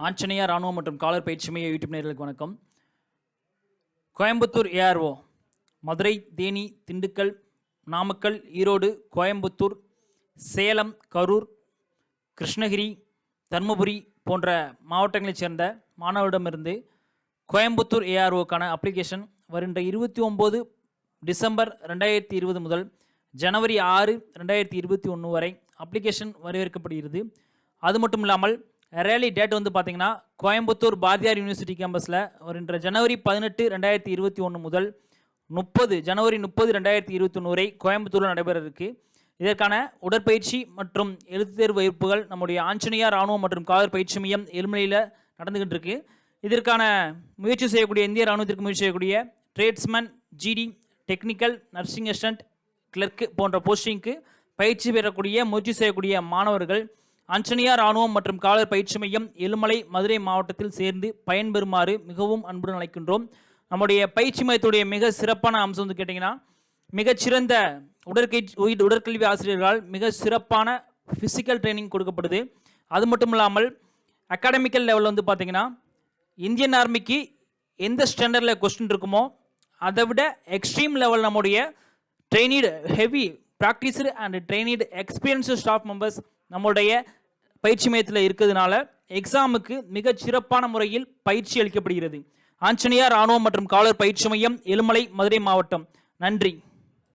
ஆஞ்சநேயா ராணுவம் மற்றும் காலர் பயிற்சி மைய யூடியூப் நேர்களுக்கு வணக்கம். கோயம்புத்தூர் ஏஆர்ஓ மதுரை தேனி திண்டுக்கல் நாமக்கல் ஈரோடு கோயம்புத்தூர் சேலம் கரூர் கிருஷ்ணகிரி தர்மபுரி போன்ற மாவட்டங்களைச் சேர்ந்த மாணவரிடமிருந்து கோயம்புத்தூர் ஏஆர்ஓக்கான அப்ளிகேஷன் வருகின்ற இருபத்தி ஒம்பது டிசம்பர் ரெண்டாயிரத்தி இருபது முதல் ஜனவரி ஆறு ரெண்டாயிரத்தி இருபத்தி ஒன்று வரை அப்ளிகேஷன் வரவேற்கப்படுகிறது. அது மட்டும் இல்லாமல் ரேலி டேட் வந்து பார்த்தீங்கன்னா கோயம்புத்தூர் பாரதியார் யூனிவர்சிட்டி கேம்பஸில் வருகின்ற ஜனவரி பதினெட்டு ரெண்டாயிரத்தி இருபத்தி ஒன்று முதல் முப்பது ஜனவரி முப்பது ரெண்டாயிரத்தி இருபத்தி ஒன்று வரை கோயம்புத்தூரில் நடைபெற இருக்கு இதற்கான உடற்பயிற்சி மற்றும் எழுத்து தேர்வு வகுப்புகள் நம்முடைய ஆஞ்சநேயா ராணுவம் மற்றும் காதல் பயிற்சி மையம் எலுமலையில் நடந்துகிட்டு இருக்கு இதற்கான முயற்சி செய்யக்கூடிய இந்திய ராணுவத்திற்கு முயற்சி செய்யக்கூடிய tradesman GD technical nursing assistant clerk போன்ற போஸ்டிங்க்கு பயிற்சி பெறக்கூடிய முயற்சி செய்யக்கூடிய மாணவர்கள் அஞ்சனியா ராணுவம் மற்றும் காவலர் பயிற்சி மையம் எலுமலை மதுரை மாவட்டத்தில் சேர்ந்து பயன்பெறுமாறு மிகவும் அன்புடன் அழைக்கின்றோம். நம்முடைய பயிற்சி மையத்துடைய மிக சிறப்பான அம்சம் வந்து கேட்டிங்கன்னா மிகச்சிறந்த உடற்கை உடற்கல்வி ஆசிரியர்களால் மிக சிறப்பான ஃபிசிக்கல் ட்ரைனிங் கொடுக்கப்படுது. அது மட்டும் இல்லாமல் அகாடமிக்கல் லெவலில் வந்து பார்த்தீங்கன்னா இந்தியன் ஆர்மிக்கு எந்த ஸ்டாண்டர்டில் கொஸ்டின் இருக்குமோ அதை விட எக்ஸ்ட்ரீம் லெவல் நம்முடைய trained heavy practice and trained experience staff members நம்முடைய பயிற்சி மையத்தில் இருக்கிறதுனால எக்ஸாமுக்கு மிக சிறப்பான முறையில் பயிற்சி அளிக்கப்படுகிறது. ஆஞ்சநேயா ராணுவம் மற்றும் காவலர் பயிற்சி மையம் எலுமலை மதுரை மாவட்டம். நன்றி.